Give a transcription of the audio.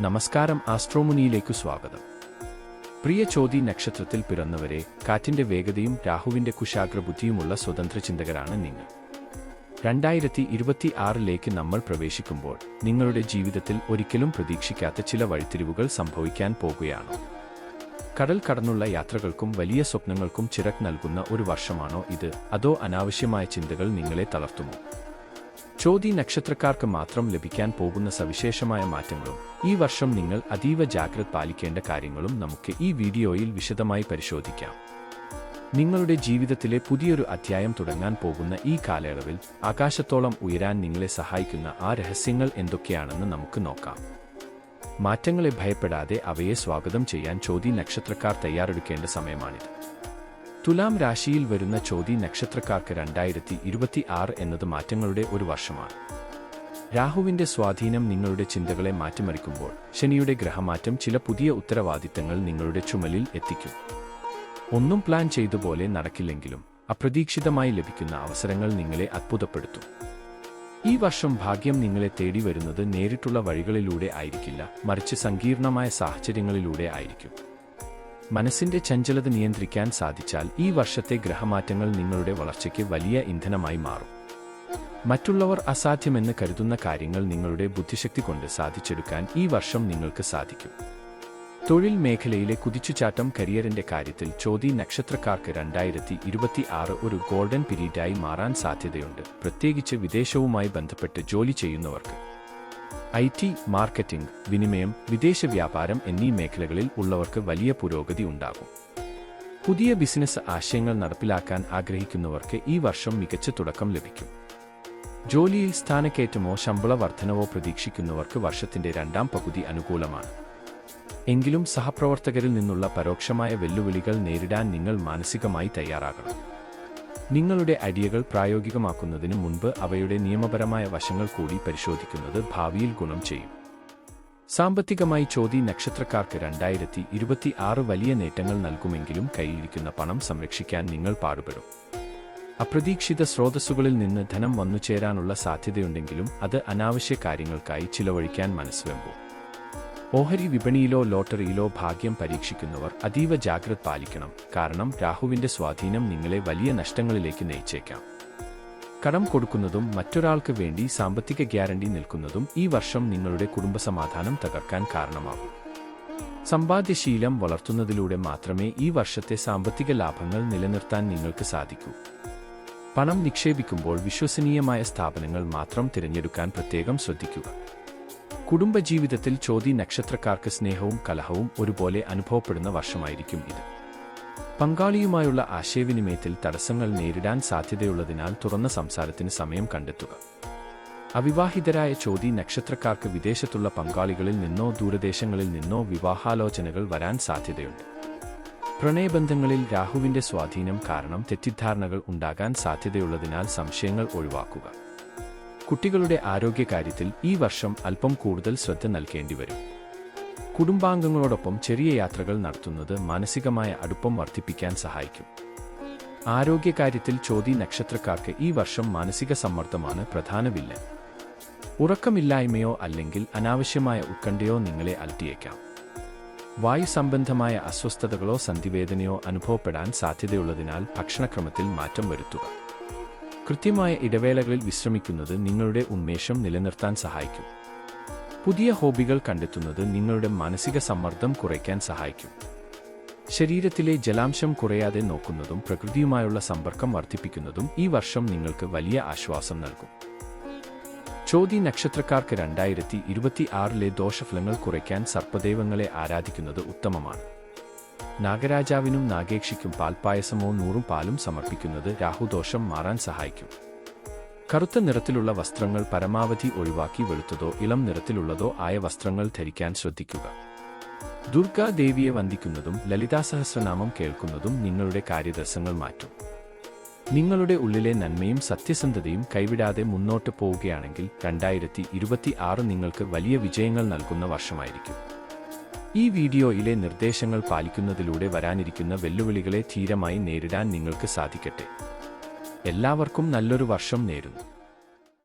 നമസ്കാരം ആസ്ട്രോമുനിയിലേക്കു സ്വാഗതം. പ്രിയ ചോതി നക്ഷത്രത്തിൽ പിറന്നവരെ കാറ്റിന്റെ വേഗതയും രാഹുവിന്റെ കുശാഗ്രബുദ്ധിയുമുള്ള സ്വതന്ത്ര ചിന്തകരാണ് നിങ്ങൾ. രണ്ടായിരത്തി ഇരുപത്തി ആറിലേക്ക് നമ്മൾ പ്രവേശിക്കുമ്പോൾ നിങ്ങളുടെ ജീവിതത്തിൽ ഒരിക്കലും പ്രതീക്ഷിക്കാത്ത ചില വഴിത്തിരിവുകൾ സംഭവിക്കാൻ പോകുകയാണ്. കടൽ കടന്നുള്ള യാത്രകൾക്കും വലിയ സ്വപ്നങ്ങൾക്കും ചിറക് നൽകുന്ന ഒരു വർഷമാണോ ഇത്? അതോ അനാവശ്യമായ ചിന്തകൾ നിങ്ങളെ തളർത്തുമോ? ചോതി നക്ഷത്രക്കാർക്ക് മാത്രം ലഭിക്കാൻ പോകുന്ന സവിശേഷമായ മാറ്റങ്ങളും ഈ വർഷം നിങ്ങൾ അതീവ ജാഗ്രത പാലിക്കേണ്ട കാര്യങ്ങളും നമുക്ക് ഈ വീഡിയോയിൽ വിശദമായി പരിശോധിക്കാം. നിങ്ങളുടെ ജീവിതത്തിലെ പുതിയൊരു അധ്യായം തുടങ്ങാൻ പോകുന്ന ഈ കാലയളവിൽ ആകാശത്തോളം ഉയരാൻ നിങ്ങളെ സഹായിക്കുന്ന ആ രഹസ്യങ്ങൾ എന്തൊക്കെയാണെന്ന് നമുക്ക് നോക്കാം. മാറ്റങ്ങളെ ഭയപ്പെടാതെ അവയെ സ്വാഗതം ചെയ്യാൻ ചോതി നക്ഷത്രക്കാർ തയ്യാറെടുക്കേണ്ട സമയമാണിത്. തുലാം രാശിയിൽ വരുന്ന ചോതി നക്ഷത്രക്കാർക്ക് രണ്ടായിരത്തി ഇരുപത്തി ആറ് എന്നത് മാറ്റങ്ങളുടെ ഒരു വർഷമാണ്. രാഹുവിന്റെ സ്വാധീനം നിങ്ങളുടെ ചിന്തകളെ മാറ്റിമറിക്കുമ്പോൾ ശനിയുടെ ഗ്രഹമാറ്റം ചില പുതിയ ഉത്തരവാദിത്തങ്ങൾ നിങ്ങളുടെ ചുമലിൽ എത്തിക്കും. ഒന്നും പ്ലാൻ ചെയ്തുപോലെ നടക്കില്ലെങ്കിലും അപ്രതീക്ഷിതമായി ലഭിക്കുന്ന അവസരങ്ങൾ നിങ്ങളെ അത്ഭുതപ്പെടുത്തും. ഈ വർഷം ഭാഗ്യം നിങ്ങളെ തേടി വരുന്നത് നേരിട്ടുള്ള വഴികളിലൂടെ ആയിരിക്കില്ല മറിച്ച് സങ്കീർണമായ സാഹചര്യങ്ങളിലൂടെ ആയിരിക്കും. മനസ്സിന്റെ ചഞ്ചലത നിയന്ത്രിക്കാൻ സാധിച്ചാൽ ഈ വർഷത്തെ ഗ്രഹമാറ്റങ്ങൾ നിങ്ങളുടെ വളർച്ചയ്ക്ക് വലിയ ഇന്ധനമായി മാറും. മറ്റുള്ളവർ അസാധ്യമെന്ന് കരുതുന്ന കാര്യങ്ങൾ നിങ്ങളുടെ ബുദ്ധിശക്തി കൊണ്ട് സാധിച്ചെടുക്കാൻ ഈ വർഷം നിങ്ങൾക്ക് സാധിക്കും. തൊഴിൽ മേഖലയിലെ കുതിച്ചുചാട്ടം കരിയറിന്റെ കാര്യത്തിൽ ചോതി നക്ഷത്രക്കാർക്ക് രണ്ടായിരത്തി ഇരുപത്തി ആറ് ഒരു ഗോൾഡൻ പീരീഡായി മാറാൻ സാധ്യതയുണ്ട്. പ്രത്യേകിച്ച് വിദേശവുമായി ബന്ധപ്പെട്ട് ജോലി ചെയ്യുന്നവർക്ക്. ഐ ടി മാർക്കറ്റിംഗ് വിനിമയം വിദേശ വ്യാപാരം എന്നീ മേഖലകളിൽ ഉള്ളവർക്ക് വലിയ പുരോഗതി ഉണ്ടാകും. പുതിയ ബിസിനസ് ആശയങ്ങൾ നടപ്പിലാക്കാൻ ആഗ്രഹിക്കുന്നവർക്ക് ഈ വർഷം മികച്ച തുടക്കം ലഭിക്കും. ജോലിയിൽ സ്ഥാനക്കയറ്റമോ ശമ്പള വർധനവോ പ്രതീക്ഷിക്കുന്നവർക്ക് വർഷത്തിന്റെ രണ്ടാം പകുതി അനുകൂലമാണ്. എങ്കിലും സഹപ്രവർത്തകരിൽ നിന്നുള്ള പരോക്ഷമായ വെല്ലുവിളികൾ നേരിടാൻ നിങ്ങൾ മാനസികമായി തയ്യാറാകണം. നിങ്ങളുടെ ഐഡിയകൾ പ്രായോഗികമാക്കുന്നതിന് മുൻപ് അവയുടെ നിയമപരമായ വശങ്ങൾ കൂടി പരിശോധിക്കുന്നത് ഭാവിയിൽ ഗുണം ചെയ്യും. സാമ്പത്തികമായി ചോതി നക്ഷത്രക്കാർക്ക് രണ്ടായിരത്തി ഇരുപത്തി ആറ് വലിയ നേട്ടങ്ങൾ നൽകുമെങ്കിലും കയ്യിലിരിക്കുന്ന പണം സംരക്ഷിക്കാൻ നിങ്ങൾ പാടുപെടും. അപ്രതീക്ഷിത സ്രോതസ്സുകളിൽ നിന്ന് ധനം വന്നുചേരാനുള്ള സാധ്യതയുണ്ടെങ്കിലും അത് അനാവശ്യ കാര്യങ്ങൾക്കായി ചിലവഴിക്കാൻ മനസ്സുവെമ്പോ ഓഹരി വിപണിയിലോ ലോട്ടറിയിലോ ഭാഗ്യം പരീക്ഷിക്കുന്നവർ അതീവ ജാഗ്രത പാലിക്കണം. കാരണം രാഹുവിന്റെ സ്വാധീനം നിങ്ങളെ വലിയ നഷ്ടങ്ങളിലേക്ക് നയിച്ചേക്കാം. കടം കൊടുക്കുന്നതും മറ്റൊരാൾക്ക് വേണ്ടി സാമ്പത്തിക ഗ്യാരണ്ടി നിൽക്കുന്നതും ഈ വർഷം നിങ്ങളുടെ കുടുംബസമാധാനം തകർക്കാൻ കാരണമാകും. സമ്പാദ്യശീലം വളർത്തുന്നതിലൂടെ മാത്രമേ ഈ വർഷത്തെ സാമ്പത്തിക ലാഭങ്ങൾ നിലനിർത്താൻ നിങ്ങൾക്ക് സാധിക്കൂ. പണം നിക്ഷേപിക്കുമ്പോൾ വിശ്വസനീയമായ സ്ഥാപനങ്ങൾ മാത്രം തിരഞ്ഞെടുക്കാൻ പ്രത്യേകം ശ്രദ്ധിക്കുക. കുടുംബജീവിതത്തിൽ ചോതി നക്ഷത്രക്കാർക്ക് സ്നേഹവും കലഹവും ഒരുപോലെ അനുഭവപ്പെടുന്ന വർഷമായിരിക്കും ഇത്. പങ്കാളിയുമായുള്ള ആശയവിനിമയത്തിൽ തടസ്സങ്ങൾ നേരിടാൻ സാധ്യതയുള്ളതിനാൽ തുറന്ന സംസാരത്തിന് സമയം കണ്ടെത്തുക. അവിവാഹിതരായ ചോതി നക്ഷത്രക്കാർക്ക് വിദേശത്തുള്ള പങ്കാളികളിൽ നിന്നോ ദൂരദേശങ്ങളിൽ നിന്നോ വിവാഹാലോചനകൾ വരാൻ സാധ്യതയുണ്ട്. പ്രണയബന്ധങ്ങളിൽ രാഹുവിന്റെ സ്വാധീനം കാരണം തെറ്റിദ്ധാരണകൾ ഉണ്ടാകാൻ സാധ്യതയുള്ളതിനാൽ സംശയങ്ങൾ ഒഴിവാക്കുക. കുട്ടികളുടെ ആരോഗ്യകാര്യത്തിൽ ഈ വർഷം അല്പം കൂടുതൽ ശ്രദ്ധ നൽകേണ്ടി വരും. കുടുംബാംഗങ്ങളോടൊപ്പം ചെറിയ യാത്രകൾ നടത്തുന്നത് മാനസികമായ അടുപ്പം വർദ്ധിപ്പിക്കാൻ സഹായിക്കും. ആരോഗ്യകാര്യത്തിൽ ചോതി നക്ഷത്രക്കാർക്ക് ഈ വർഷം മാനസിക സമ്മർദ്ദമാണ് പ്രധാന വില്ലൻ. ഉറക്കമില്ലായ്മയോ അല്ലെങ്കിൽ അനാവശ്യമായ ഉത്കണ്ഠയോ നിങ്ങളെ അലട്ടിയേക്കാം. വായു സംബന്ധമായ അസ്വസ്ഥതകളോ സന്ധിവേദനയോ അനുഭവപ്പെടാൻ സാധ്യതയുള്ളതിനാൽ ഭക്ഷണക്രമത്തിൽ മാറ്റം വരുത്തുക. കൃത്യമായ ഇടവേളകളിൽ വിശ്രമിക്കുന്നത് നിങ്ങളുടെ ഉന്മേഷം നിലനിർത്താൻ സഹായിക്കും. പുതിയ ഹോബികൾ കണ്ടെത്തുന്നത് നിങ്ങളുടെ മാനസിക സമ്മർദ്ദം കുറയ്ക്കാൻ സഹായിക്കും. ശരീരത്തിലെ ജലാംശം കുറയാതെ നോക്കുന്നതും പ്രകൃതിയുമായുള്ള സമ്പർക്കം വർദ്ധിപ്പിക്കുന്നതും ഈ വർഷം നിങ്ങൾക്ക് വലിയ ആശ്വാസം നൽകും. ചോതി നക്ഷത്രക്കാർക്ക് രണ്ടായിരത്തി ഇരുപത്തി ആറിലെ ദോഷഫലങ്ങൾ കുറയ്ക്കാൻ സർപ്പദൈവങ്ങളെ ആരാധിക്കുന്നത് ഉത്തമമാണ്. നാഗരാജാവിനും നാഗേക്ഷിക്കും പാൽപ്പായസമോ നൂറും പാലും സമർപ്പിക്കുന്നത് രാഹുദോഷം മാറാൻ സഹായിക്കും. കറുത്ത നിറത്തിലുള്ള വസ്ത്രങ്ങൾ പരമാവധി ഒഴിവാക്കി വെളുത്തതോ ഇളം നിറത്തിലുള്ളതോ ആയ വസ്ത്രങ്ങൾ ധരിക്കാൻ ശ്രദ്ധിക്കുക. ദുർഗാദേവിയെ വന്ദിക്കുന്നതും ലളിതാസഹസ്രനാമം കേൾക്കുന്നതും നിങ്ങളുടെ കാര്യദർശങ്ങൾ മാറ്റും. നിങ്ങളുടെ ഉള്ളിലെ നന്മയും സത്യസന്ധതയും കൈവിടാതെ മുന്നോട്ട് പോവുകയാണെങ്കിൽ രണ്ടായിരത്തി നിങ്ങൾക്ക് വലിയ വിജയങ്ങൾ നൽകുന്ന വർഷമായിരിക്കും. ഈ വീഡിയോയിലെ നിർദ്ദേശങ്ങൾ പാലിക്കുന്നതിലൂടെ വരാനിരിക്കുന്ന വെല്ലുവിളികളെ ധീരമായി നേരിടാൻ നിങ്ങൾക്ക് സാധിക്കട്ടെ. എല്ലാവർക്കും നല്ലൊരു വർഷം നേരുന്നു.